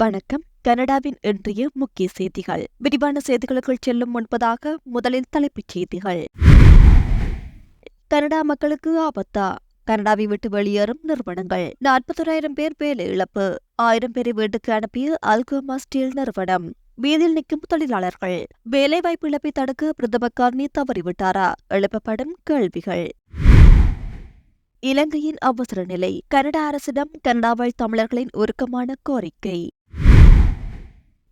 வணக்கம். கனடாவின் இன்றைய முக்கிய செய்திகள். விரிவான செய்திகளுக்குள் செல்லும் முன்பதாக முதலில் தலைப்புச் செய்திகள். கனடா மக்களுக்கு ஆபத்தா? கனடாவை விட்டு வெளியேறும் நிறுவனங்கள். நாற்பத்தோராயிரம் பேர் வேலை இழப்பு. ஆயிரம் பேரை வீட்டுக்கு அனுப்பிய அல்கோமா ஸ்டீல் நிறுவனம். வீதியில் நிற்கும் தொழிலாளர்கள். வேலைவாய்ப்பு இழப்பை தடுக்க பிரதமர் கார்னி தவறிவிட்டாரா? எழுப்பப்படும் கேள்விகள். இலங்கையின் அவசர நிலை. கனடா அரசிடம் கனடாவாழ் தமிழர்களின் உருக்கமான கோரிக்கை.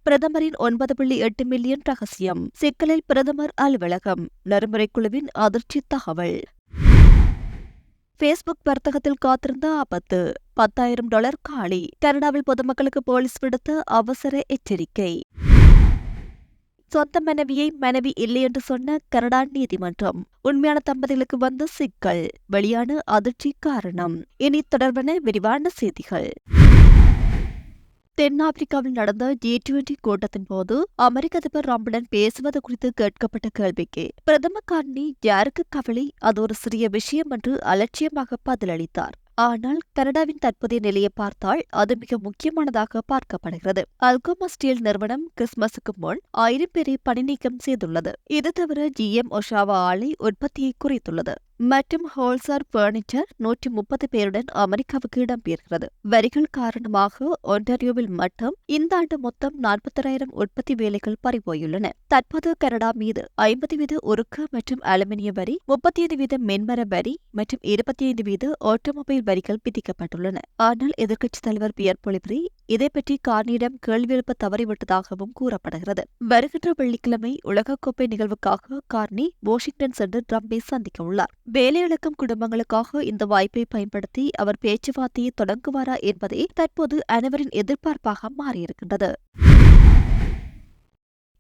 பிரதமரின் ஒன்பது புள்ளி எட்டு மில்லியன் ரகசியம். சிக்கலில் பிரதமர் அலுவலகம். நெறிமுறை குழுவின் அதிர்ச்சி தகவல். பேஸ்புக் வர்த்தகத்தில் காத்திருந்த ஆபத்து. பத்தாயிரம் டாலர் காலி. கனடாவில் பொதுமக்களுக்கு போலீஸ் விடுத்த அவசர எச்சரிக்கை. சொந்த மனைவியை மனைவி இல்லை என்று சொன்ன கனடா நீதிமன்றம். உண்மையான தம்பதிகளுக்கு வந்த சிக்கல். வெளியான அதிர்ச்சி காரணம். இனி தொடர்பான விரிவான செய்திகள். தென்னாப்பிரிக்காவில் நடந்த ஜி டுவெண்டி கூட்டத்தின் போது அமெரிக்க அதிபர் ராம்புடன் பேசுவது குறித்து கேட்கப்பட்ட கேள்விக்கு பிரதம காரணி யாருக்கு கவலை? அது ஒரு சிறிய விஷயம் என்று அலட்சியமாக பதிலளித்தார். ஆனால் கனடாவின் தற்போதைய நிலையை பார்த்தால் அது மிக முக்கியமானதாக பார்க்கப்படுகிறது. அல்கோமா ஸ்டீல் நிறுவனம் கிறிஸ்துமஸுக்கு முன் ஆயிரம் பேரை பணி நீக்கம் செய்துள்ளது. இது தவிர ஜிஎம் ஒஷாவா ஆலை உற்பத்தியை குறைத்துள்ளது. மற்றும் ஹோல்சார் பர்னிச்சர் நூற்றி முப்பது பேருடன் அமெரிக்காவுக்கு இடம்பெயர்கிறது. வரிகள் காரணமாக ஒன்டாரியோவில் மட்டும் இந்த ஆண்டு மொத்தம் நாற்பத்தாயிரம் உற்பத்தி வேலைகள் பறிபோயுள்ளன. தற்போது கனடா மீது ஐம்பது வீத உருக்கு மற்றும் அலுமினிய வரி முப்பத்தி ஐந்து வீத மென்மர வரி மற்றும் இருபத்தி ஐந்து வீத ஆட்டோமொபைல் வரிகள் விதிக்கப்பட்டுள்ளன. ஆனால் எதிர்க்கட்சித் தலைவர் பியர் பொலிப்ரி இதை பற்றி கார்னியிடம் கேள்வி எழுப்ப தவறிவிட்டதாகவும் கூறப்படுகிறது. வருகின்ற வெள்ளிக்கிழமை உலகக்கோப்பை நிகழ்வுக்காக கார்னி வாஷிங்டன் சென்று ட்ரம்பை சந்திக்க உள்ளார். வேலையிழக்கும் குடும்பங்களுக்காக இந்த வாய்ப்பை பயன்படுத்தி அவர் பேச்சுவார்த்தையை தொடங்குவாரா என்பதே தற்போது அனைவரின் எதிர்பார்ப்பாக மாறியிருக்கின்றது.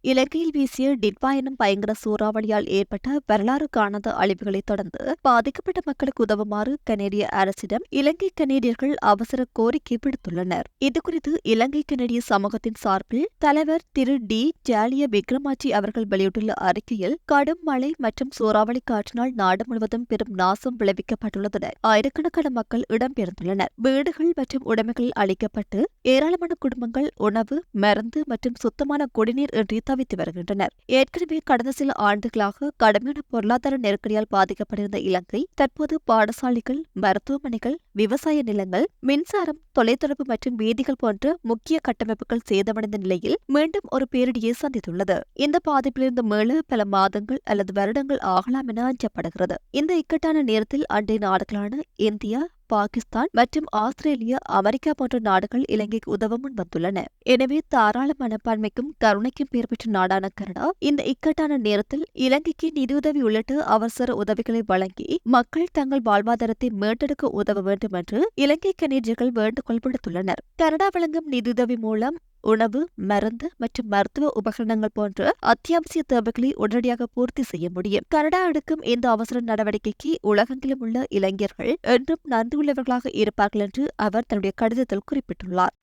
இலங்கையில் வீசிய டிட்வா எனும் பயங்கர சூறாவளியால் ஏற்பட்ட வரலாறு காணாத அழிவுகளை தொடர்ந்து பாதிக்கப்பட்ட மக்களுக்கு உதவுமாறு கனேடிய அரசிடம் இலங்கை கனேடியர்கள் அவசர கோரிக்கை விடுத்துள்ளனர். இதுகுறித்து இலங்கை கனேடிய சமூகத்தின் சார்பில் தலைவர் திரு டி. ஜாலிய விக்ரமாச்சி அவர்கள் வெளியிட்டுள்ள அறிக்கையில் கடும் மழை மற்றும் சூறாவளி காற்றினால் நாடு முழுவதும் பெரும் நாசம் விளைவிக்கப்பட்டுள்ளதுடன் ஆயிரக்கணக்கான மக்கள் இடம்பெயர்ந்துள்ளனர். வீடுகள் மற்றும் உடைமைகள் அளிக்கப்பட்டு ஏராளமான குடும்பங்கள் உணவு மருந்து மற்றும் சுத்தமான குடிநீர் இன்றி தவித்து வருகின்றனர். ஏற்கனவே கடந்த சில ஆண்டுகளாக கடுமையான பொருளாதார நெருக்கடியால் பாதிக்கப்பட்டிருந்த இலங்கை தற்போது பாடசாலைகள் மருத்துவமனைகள் விவசாய நிலங்கள் மின்சாரம் தொலைத்தொடர்பு மற்றும் வீதிகள் போன்ற முக்கிய கட்டமைப்புகள் சேதமடைந்த நிலையில் மீண்டும் ஒரு பேரிடியை சந்தித்துள்ளது. இந்த பாதிப்பிலிருந்து மீள பல மாதங்கள் அல்லது வருடங்கள் ஆகலாம் என அஞ்சப்படுகிறது. இந்த இக்கட்டான நேரத்தில் அண்டை நாடுகளான இந்தியா பாகிஸ்தான் மற்றும் ஆஸ்திரேலியா அமெரிக்கா போன்ற நாடுகள் இலங்கைக்கு உதவ முன்வந்துள்ளன எனவே தாராள மனப்பான்மைக்கும் கருணைக்கும் பெயர் பெற்ற நாடான கனடா இந்த இக்கட்டான நேரத்தில் இலங்கைக்கு நிதியுதவி உள்ளிட்ட அவசர உதவிகளை வழங்கி மக்கள் தங்கள் வாழ்வாதாரத்தை மீட்டெடுக்க உதவ வேண்டும் என்று இலங்கை கனேடியர்கள் வேண்டுகோள் விடுத்துள்ளனர். கனடா வழங்கும் நிதியுதவி மூலம் உணவு மருந்து மற்றும் மருத்துவ உபகரணங்கள் போன்ற அத்தியாவசிய தேவைகளை உடனடியாக பூர்த்தி செய்ய முடியும். கனடா எடுக்கும் இந்த அவசர நடவடிக்கைக்கு உலகெங்கிலும் உள்ள இளைஞர்கள் என்றும் நன்றியுள்ளவர்களாக இருப்பார்கள் என்று அவர் தன்னுடைய கடிதத்தில் குறிப்பிட்டுள்ளார்.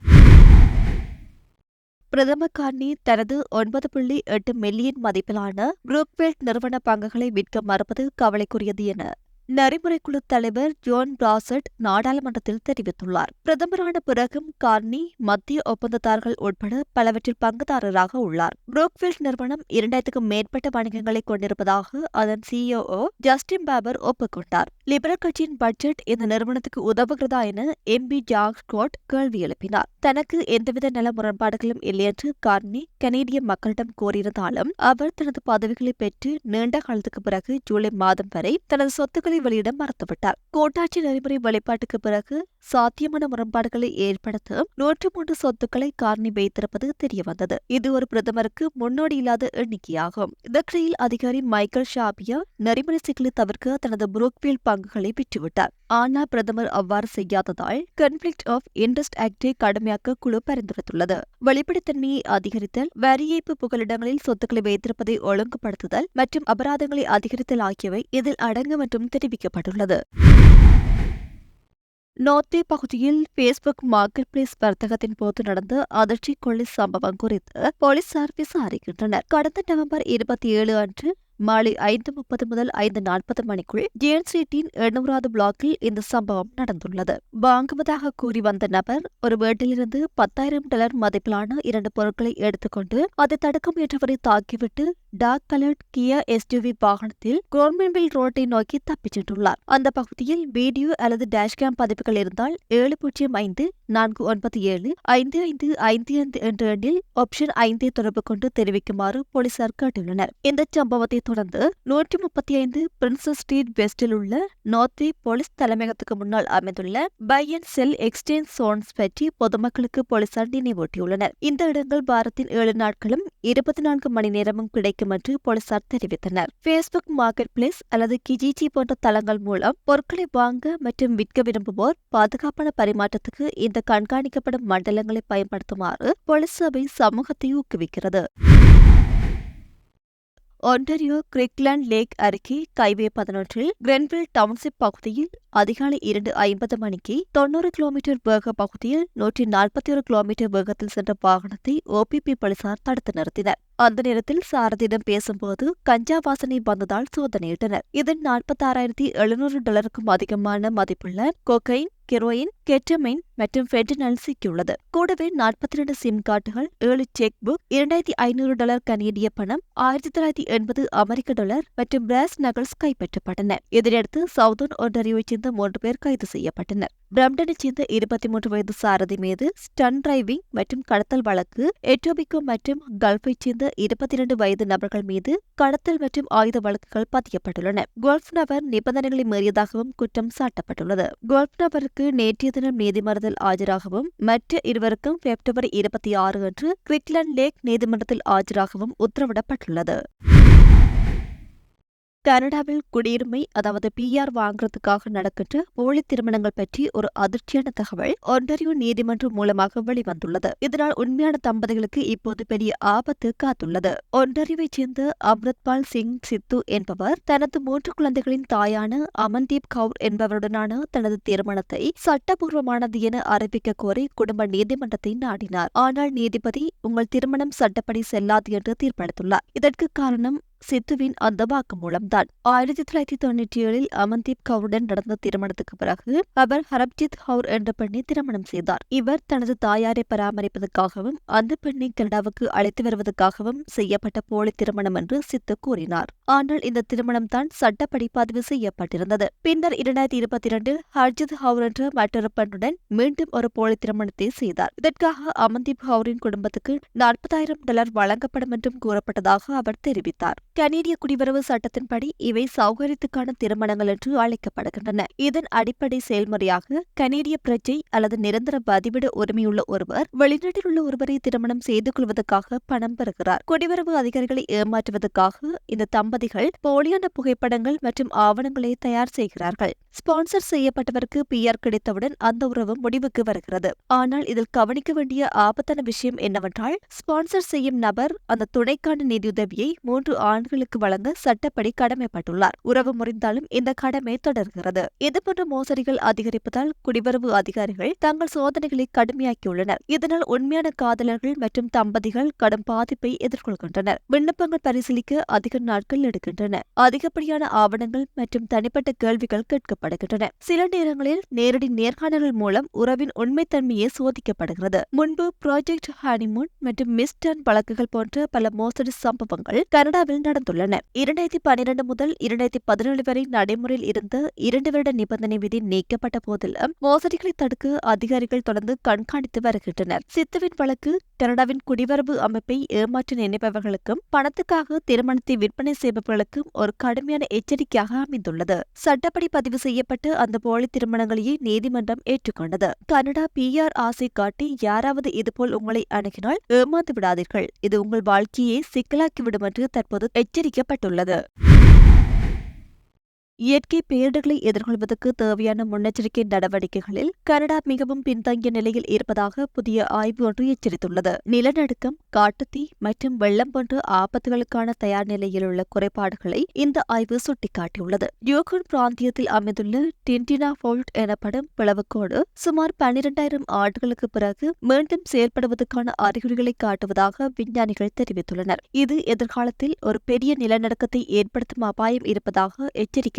பிரதம கார்னி தனது ஒன்பது புள்ளி எட்டு மில்லியன் மதிப்பிலான புரூக்வெல்ட் நிறுவன பங்குகளை விற்க மறுப்பது கவலைக்குரியது என நெறிமுறைக்குழு தலைவர் ஜோன் பிராசட் நாடாளுமன்றத்தில் தெரிவித்துள்ளார். பிரதமரான பிறகும் கார்னி மத்திய ஒப்பந்ததாரர்கள் உட்பட பலவற்றில் பங்குதாரராக உள்ளார். புரோக்ஃபீல்ட் நிறுவனம் இரண்டாயிரத்துக்கும் மேற்பட்ட வணிகங்களை கொண்டிருப்பதாக அதன் சிஇஓ ஜஸ்டின் பாபர் ஒப்புக்கொண்டார். லிபரல் கட்சியின் பட்ஜெட் இந்த நிறுவனத்துக்கு உதவுகிறதா என எம் பி ஜாக் ஸ்காட் கேள்வி எழுப்பினார். தனக்கு எந்தவித நல முரண்பாடுகளும் இல்லை என்று கார்னி கனேடிய மக்களிடம் கோரியிருந்தாலும் அவர் தனது பதவிகளை பெற்று நீண்ட காலத்துக்கு பிறகு ஜூலை மாதம் வரை தனது சொத்துக்களை வெளியிட மறுத்துவிட்டார். கூட்டாட்சி நெறிமுறை வெளிப்பாட்டுக்கு பிறகு சாத்தியமான முரண்பாடுகளை ஏற்படுத்த நூற்று மூன்று சொத்துக்களை கார்னி வைத்திருப்பது தெரியவந்தது. இது ஒரு பிரதமருக்கு முன்னோடி இல்லாத எண்ணிக்கையாகும். இதற்கிடையில் அதிகாரி மைக்கேல் ஷாபியா நெறிமுறை சிக்கலை தவிர்க்க தனது புரோக்வீல் பங்குகளை விற்றுவிட்டார் ஆனால் பிரதமர் அவ்வாறு செய்யாததால் கன்ஃபிளிக்ட் ஆஃப் இன்ட்ரெஸ்ட் ஆக்டை கடுமையாக்க குழு பரிந்துரைத்துள்ளது. வெளிப்படைத்தன்மையை அதிகரித்தல் வரி ஏய்ப்பு புகலிடங்களில் சொத்துக்களை வைத்திருப்பதை ஒழுங்குபடுத்துதல் மற்றும் அபராதங்களை அதிகரித்தல் ஆகியவை இதில் அடங்கும் என்றும் தெரிவிக்கப்பட்டுள்ளது. நோர்த்தே பகுதியில் பேஸ்புக் மார்க்கெட் பிளேஸ் வர்த்தகத்தின் போது நடந்த அதிர்ச்சி கொள்ளை சம்பவம் குறித்து போலீசார் விசாரிக்கின்றனர். கடந்த நவம்பர் இருபத்தி ஏழு அன்று மாலை ஐந்து முப்பது முதல் ஐந்து நாற்பது மணிக்குள் ஜேன் எண்ணூறாவது பிளாக்கில் இந்த சம்பவம் நடந்துள்ளது. வாங்குவதாக கூறி வந்த நபர் ஒரு வீட்டிலிருந்து பத்தாயிரம் டாலர் மதிப்பிலான இரண்டு பொருட்களை எடுத்துக்கொண்டு அதை தடுக்க முயன்றவரை தாக்கிவிட்டு டார்க் கலர்ட் கியா எஸ்யூவி வாகனத்தில் கோர்மென்வில் ரோட்டை நோக்கி தப்பிச் சென்றுள்ளார். அந்த பகுதியில் வீடியோ அல்லது டேஷ்கேம் பதிப்புகள் இருந்தால் ஏழு பூஜ்ஜியம் ஐந்து நான்கு ஒன்பது ஏழு ஐந்து ஐந்து ஐந்து ஐந்து என்ற எண்ணில் ஆப்ஷன் ஐந்தை தொடர்பு கொண்டு தெரிவிக்குமாறு போலீசார் கேட்டுள்ளனர். இந்த சம்பவத்தை தொடர்ந்து நூற்றி முப்பத்தி ஐந்து பிரின்சஸ் ஸ்ட்ரீட் வெஸ்டில் உள்ள நோர்த்வே போலீஸ் தலைமையகத்துக்கு முன்னால் அமைந்துள்ள buy and sell exchange zones பற்றி பொதுமக்களுக்கு போலீசார் நினைவூட்டியுள்ளனர். இந்த இடங்கள் வாரத்தின் ஏழு நாட்களும் இருபத்தி நான்கு மணி நேரமும் கிடைக்கும் என்று போலீசார் தெரிவித்தனர். பேஸ்புக் மார்க்கெட் பிளேஸ் அல்லது கிஜிஜி போன்ற தளங்கள் மூலம் பொருட்களை வாங்க மற்றும் விற்க விரும்புவோர் பாதுகாப்பான பரிமாற்றத்துக்கு இந்த கண்காணிக்கப்படும் மண்டலங்களை பயன்படுத்துமாறு போலீஸ் சபை சமூகத்தை ஊக்குவிக்கிறது. ஒன்டரியோ கிரிக்லாண்ட் லேக் அருகே கைவே பதினொன்றில் கிரென்வில் டவுன்ஷிப் பகுதியில் அதிகாலை இரண்டு ஐம்பது மணிக்கு தொன்னூறு கிலோமீட்டர் வேக பகுதியில் நூற்றி நாற்பத்தி ஒரு கிலோமீட்டர் வேகத்தில் சென்ற வாகனத்தை ஓபிபி போலீசார் தடுத்து நிறுத்தினர். அந்த நேரத்தில் சாரதியிடம் பேசும்போது கஞ்சா வாசனை வந்ததால் சோதனையிட்டனர். இதில் நாற்பத்தாறாயிரத்தி எழுநூறு டாலருக்கும் அதிகமான மதிப்புள்ள கொக்கைன் கெரோயின் கெட்டமைன் மற்றும் ஃபென்டனல் சிக்கியுள்ளது. கூடவே நாற்பத்தி ரெண்டு சிம் கார்டுகள் ஏழு செக் புக் இரண்டாயிரத்தி ஐநூறு டாலர் கனேடிய பணம் ஆயிரத்தி தொள்ளாயிரத்தி எண்பது அமெரிக்க டாலர் மற்றும் பிராஸ் நகல்ஸ் கைப்பற்றப்பட்டன. இதனையடுத்து சவுதர்ன் ஒன்டாரியோவைச் சேர்ந்த மூன்று பேர் கைது செய்யப்பட்டனர். பிரம்டனைச் சேர்ந்த இருபத்தி மூன்று வயது சாரதி மீது ஸ்டன் டிரைவிங் மற்றும் கடத்தல் வழக்கு எட்டோபிகோ மற்றும் கல்ஃபைச் சேர்ந்த இருபத்தி இரண்டு வயது நபர்கள் மீது கடத்தல் மற்றும் ஆயுத வழக்குகள் பதியப்பட்டுள்ளன. கோல்ஃப் நபர் நிபந்தனைகளை மீறியதாகவும் குற்றம் சாட்டப்பட்டுள்ளது. கோல்ஃப் நபருக்கு நேற்றைய தினம் நீதிமன்றத்தில் ஆஜராகவும் மற்ற இருவருக்கும் பிப்ரவரி இருபத்தி ஆறு அன்று கிரிக்லாண்ட் லேக் நீதிமன்றத்தில் ஆஜராகவும் உத்தரவிடப்பட்டுள்ளது. கனடாவில் குடியுரிமை அதாவது பிஆர் வாங்குறதுக்காக நடக்கின்ற போலி திருமணங்கள் பற்றி ஒரு அதிர்ச்சியான தகவல் ஒன்டரியோ நீதிமன்றம் மூலமாக வெளிவந்துள்ளது. இதனால் உண்மையான தம்பதிகளுக்கு இப்போது பெரிய ஆபத்து காத்துள்ளது. ஒன்டரியோவைச் சேர்ந்த அம்ரித்பால் சிங் சித்து என்பவர் தனது மூன்று குழந்தைகளின் தாயான அமன்தீப் கவுர் என்பவருடனான தனது திருமணத்தை சட்டபூர்வமானது என அறிவிக்க கோரி குடும்ப நீதிமன்றத்தை நாடினார். ஆனால் நீதிபதி உங்கள் திருமணம் சட்டப்படி செல்லாது என்று தீர்ப்பளித்துள்ளார். இதற்கு காரணம் சித்துவின் அந்த வாக்குமூலம்தான் ஆயிரத்தி தொள்ளாயிரத்தி தொண்ணூற்றி ஏழில் அமன்தீப் கவுருடன் நடந்த திருமணத்துக்கு பிறகு அவர் ஹரப்ஜித் கவுர் என்ற பெண்ணை திருமணம் செய்தார். இவர் தனது தாயாரை பராமரிப்பதற்காகவும் அந்த பெண்ணை கனடாவுக்கு அழைத்து வருவதற்காகவும் செய்யப்பட்ட போலி திருமணம் என்று சித்து கூறினார். ஆனால் இந்த திருமணம் தான் சட்டப்படி பதிவு செய்யப்பட்டிருந்தது. பின்னர் இரண்டாயிரத்தி இருபத்தி இரண்டில் ஹர்ஜித் ஹவுர் என்ற மற்றொரு பெண்ணுடன் மீண்டும் ஒரு போலி திருமணத்தை செய்தார். இதற்காக அமன்தீப் ஹவுரின் குடும்பத்துக்கு நாற்பதாயிரம் டாலர் வழங்கப்படும் என்றும் கூறப்பட்டதாக அவர் தெரிவித்தார். கனேடிய குடிவரவு சட்டத்தின்படி இவை சௌகரியத்துக்கான திருமணங்கள் என்று அழைக்கப்படுகின்றன. இதன் அடிப்படை செயல்முறையாக கனேடிய பிரஜை அல்லது நிரந்தர பதிவிட உரிமையுள்ள ஒருவர் வெளிநாட்டில் உள்ள ஒருவரை திருமணம் செய்து கொள்வதற்காக பணம் பெறுகிறார். குடிவரவு அதிகாரிகளை ஏமாற்றுவதற்காக இந்த தம்பதிகள் போலியான புகைப்படங்கள் மற்றும் ஆவணங்களை தயார் செய்கிறார்கள். ஸ்பான்சர் செய்யப்பட்டவருக்கு பிஆர் கிடைத்தவுடன் அந்த உறவு முடிவுக்கு வருகிறது. ஆனால் இதில் கவனிக்க வேண்டிய ஆபத்தான விஷயம் என்னவென்றால் ஸ்பான்சர் செய்யும் நபர் அந்த துணைக்கான நிதியுதவியை மூன்று ஆண்களுக்கு வழங்க சட்டப்படி கடமைப்பட்டுள்ளார். உறவு முறிந்தாலும் இந்த கடமை தொடர்கிறது. இதுபோன்ற மோசடிகள் அதிகரிப்பதால் குடிவரவு அதிகாரிகள் தங்கள் சோதனைகளை கடுமையாக்கியுள்ளனர். இதனால் உண்மையான காதலர்கள் மற்றும் தம்பதிகள் கடும் பாதிப்பை எதிர்கொள்கின்றனர். விண்ணப்பங்கள் பரிசீலிக்க அதிக நாட்கள் எடுக்கின்றன. அதிகப்படியான ஆவணங்கள் மற்றும் தனிப்பட்ட கேள்விகள் கேட்கப்படுகின்றன. சில நேரங்களில் நேரடி நேர்காணல்கள் மூலம் உறவின் உண்மைத்தன்மையை சோதிக்கப்படுகிறது. முன்பு ப்ராஜெக்ட் ஹனிமூன் மற்றும் மிஸ்டன் வழக்குகள் போன்ற பல மோசடி சம்பவங்கள் கனடாவில் நடந்துள்ளன. இரண்டாயிரத்தி பனிரெண்டு முதல் இரண்டாயிரத்தி பதினேழு வரை நடைமுறையில் இருந்த இரண்டு வருட நிபந்தனை விதி நீக்கப்பட்ட போதிலும் மோசடிகளை தடுக்க அதிகாரிகள் தொடர்ந்து கண்காணித்து வருகின்றனர். சித்துவின் வழக்கு கனடாவின் குடிவரவு அமைப்பை ஏமாற்ற நினைப்பவர்களுக்கும் பணத்துக்காக திருமணத்தை விற்பனை செய்பவர்களுக்கும் ஒரு கடுமையான எச்சரிக்கையாக அமைந்துள்ளது. சட்டப்படி பதிவு செய்யப்பட்டு அந்த போலி திருமணங்களையே நீதிமன்றம் ஏற்றுக்கொண்டது. கனடா பிஆர் ஆசை காட்டி யாராவது இதுபோல் உங்களை அணுகினால் ஏமாந்து விடாதீர்கள். இது உங்கள் வாழ்க்கையை சிக்கலாக்கிவிடும் என்று தற்போது எச்சரிக்கப்பட்டுள்ளது. இயற்கை பேரிடர்களை எதிர்கொள்வதற்கு தேவையான முன்னெச்சரிக்கை நடவடிக்கைகளில் கனடா மிகவும் பின்தங்கிய நிலையில் இருப்பதாக புதிய ஆய்வு ஒன்று எச்சரித்துள்ளது. நிலநடுக்கம் காட்டுத்தீ மற்றும் வெள்ளம் போன்ற ஆபத்துகளுக்கான தயார் நிலையில் உள்ள குறைபாடுகளை இந்த ஆய்வு சுட்டிக்காட்டியுள்ளது. யோகன் பிராந்தியத்தில் அமைந்துள்ள டின்டினா ஃபோல்ட் எனப்படும் பிளவுக்கோடு சுமார் பன்னிரண்டாயிரம் ஆண்டுகளுக்கு பிறகு மீண்டும் செயல்படுவதற்கான அறிகுறிகளை காட்டுவதாக விஞ்ஞானிகள் தெரிவித்துள்ளனர். இது எதிர்காலத்தில் ஒரு பெரிய நிலநடுக்கத்தை ஏற்படுத்தும் அபாயம் இருப்பதாக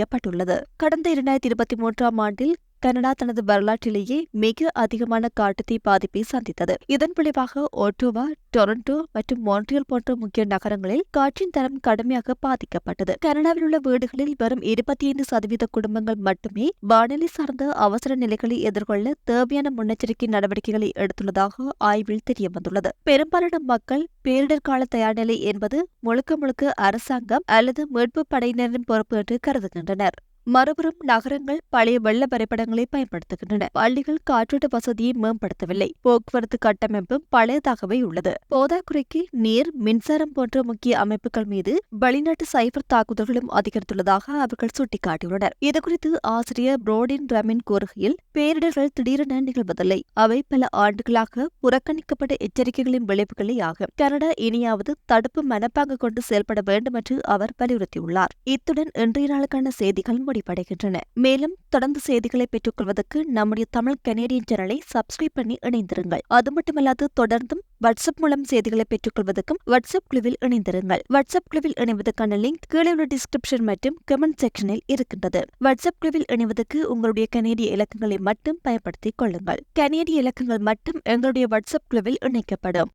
எச்சரிக்கப்பட்டுள்ளது கடந்த இரண்டாயிரத்தி இருபத்தி மூன்றாம் ஆண்டில் கனடா தனது வரலாற்றிலேயே மிக அதிகமான காட்டுத்தீ பாதிப்பை சந்தித்தது. இதன் விளைவாக ஓட்டோவா டொரண்டோ மற்றும் மான்ட்ரியல் போன்ற முக்கிய நகரங்களில் காற்றின் தரம் கடுமையாக பாதிக்கப்பட்டது. கனடாவில் உள்ள வீடுகளில் வெறும் இருபத்தி ஐந்து சதவீத குடும்பங்கள் மட்டுமே வானிலை சார்ந்த அவசர நிலைகளை எதிர்கொள்ள தேவையான முன்னெச்சரிக்கை நடவடிக்கைகளை எடுத்துள்ளதாக ஆய்வில் தெரியவந்துள்ளது. பெரும்பாலான மக்கள் பேரிடர் கால தயார்நிலை என்பது முழுக்க முழுக்க அரசாங்கம் அல்லது மீட்பு படையினரின் பொறுப்பு என்று கருதுகின்றனர். மறுபுறம் நகரங்கள் பழைய வெள்ள வரைபடங்களை பயன்படுத்துகின்றன. பள்ளிகள் காற்றோட்ட வசதியை மேம்படுத்தவில்லை. போக்குவரத்து கட்டமைப்பும் பழையதாகவே உள்ளது. போதாக்குறைக்கு நீர் மின்சாரம் போன்ற முக்கிய அமைப்புகள் மீது வெளிநாட்டு சைபர் தாக்குதல்களும் அதிகரித்துள்ளதாக அவர்கள் சுட்டிக்காட்டியுள்ளனர். இதுகுறித்து ஆசிரியர் புரோடின் ரமின் கூறுகையில் பேரிடர்கள் திடீரென நிகழ்வதில்லை. அவை பல ஆண்டுகளாக புறக்கணிக்கப்பட்ட எச்சரிக்கைகளின் விளைவுகளே ஆகும் கனடா இனியாவது தடுப்பு மனப்பாங்கு கொண்டு செயல்பட வேண்டும் என்று அவர் வலியுறுத்தியுள்ளார். இத்துடன் இன்றைய நாளுக்கான செய்திகள் முடிவடைகின்றன. மேலும் தொடர்ந்து செய்திகளை பெற்றுக்கொள்வதற்கு நம்முடைய தமிழ் கனேடியன் சேனலை சப்ஸ்கிரைப் பண்ணி இணைந்திருங்கள். அது மட்டுமல்லாது தொடர்ந்தும் வாட்ஸ்அப் மூலம் செய்திகளை பெற்றுக்கொள்வதற்கும் வாட்ஸ்அப் குழுவில் இணைந்திருங்கள். வாட்ஸ்அப் குழுவில் இணைவதற்கான லிங்க் கீழே உள்ள டிஸ்கிரிப்ஷன் மற்றும் கமெண்ட் செக்ஷனில் இருக்கின்றது. வாட்ஸ்அப் குழுவில் இணைவதற்கு உங்களுடைய கனேடிய இலக்கங்களை மட்டும் பயன்படுத்திக் கொள்ளுங்கள். கனேடிய இலக்கங்கள் மட்டும் எங்களுடைய வாட்ஸ்அப் குழுவில் இணைக்கப்படும்.